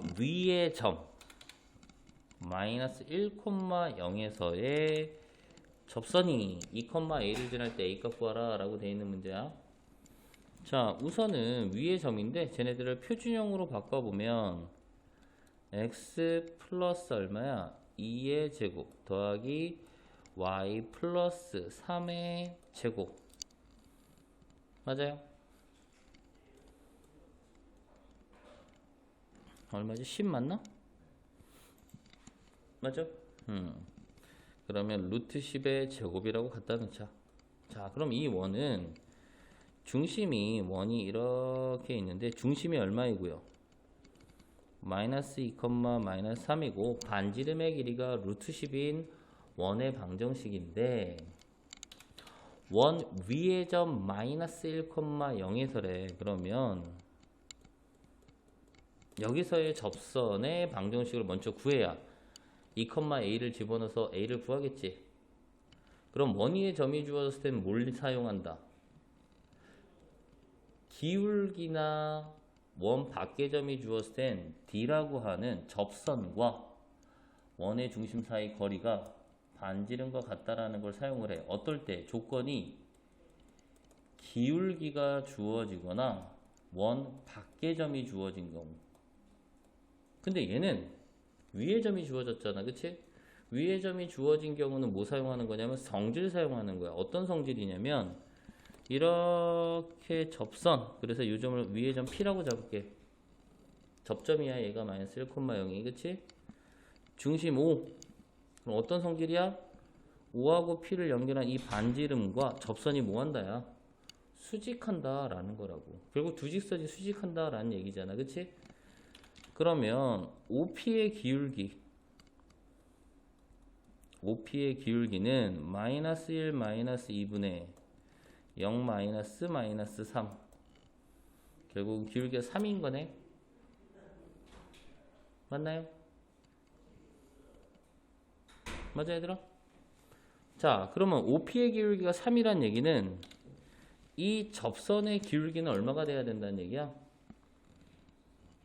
원 위의 점 마이너스 1,0에서의 접선이 2,a를 지날 때 a 값 구하라 라고 되어 있는 문제야 자 우선은 위의 점인데 쟤네들을 표준형으로 바꿔보면 x 플러스 얼마야? 2의 제곱 더하기 y 플러스 3의 제곱 맞아요? 얼마지? 10 맞나? 맞죠? 음. 그러면 루트 10의 제곱이라고 갖다 놓자. 자, 그럼 이 원은 중심이 원이 이렇게 있는데 중심이 얼마이고요? 마이너스 2, 마이너스 3이고 반지름의 길이가 루트 10인 원의 방정식인데 원 위의 점 마이너스 1,0에서래. 그러면 여기서의 접선의 방정식을 먼저 구해야 2,a를 집어넣어서 a를 구하겠지. 그럼 원위의 점이 주어졌을 때는 뭘 사용한다? 기울기나 원 밖의 점이 주어졌을 땐 d라고 하는 접선과 원의 중심 사이 거리가 반지름과 같다라는 걸 사용을 해. 어떨 때 조건이 기울기가 주어지거나 원 밖의 점이 주어진 경우. 근데 얘는 위의 점이 주어졌잖아. 그치? 위의 점이 주어진 경우는 뭐 사용하는 거냐면 성질 사용하는 거야. 어떤 성질이냐면 이렇게 접선. 그래서 이 점을 위의 점 P라고 잡을게. 접점이야. 얘가 마이너스 1,0이. 그치? 중심 5. 그럼 어떤 성질이야? 5하고 P를 연결한 이 반지름과 접선이 뭐 한다야? 수직한다 라는 거라고. 결국 두 직선이 수직한다 라는 얘기잖아. 그치? 그러면 OP의 기울기 OP의 기울기는 마이너스 1 마이너스 2분의 0 마이너스 마이너스 3 결국 기울기가 3인 거네 맞나요? 맞아 얘들아? 자 그러면 OP의 기울기가 3이란 얘기는 이 접선의 기울기는 얼마가 돼야 된다는 얘기야?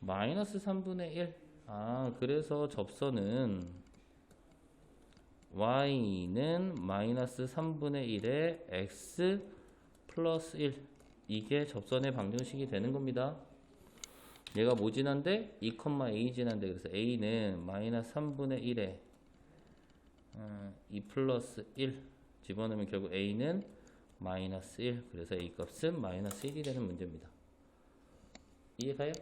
마이너스 3분의 1. 아, 그래서 접선은 y는 마이너스 3분의 1에 x 플러스 1. 이게 접선의 방정식이 되는 겁니다. 얘가 뭐 지난데? 2,a 지난데. 그래서 a는 마이너스 3분의 1에 어, 2 플러스 1 집어넣으면 결국 a는 마이너스 1. 그래서 a 값은 마이너스 1이 되는 문제입니다. 이해가요?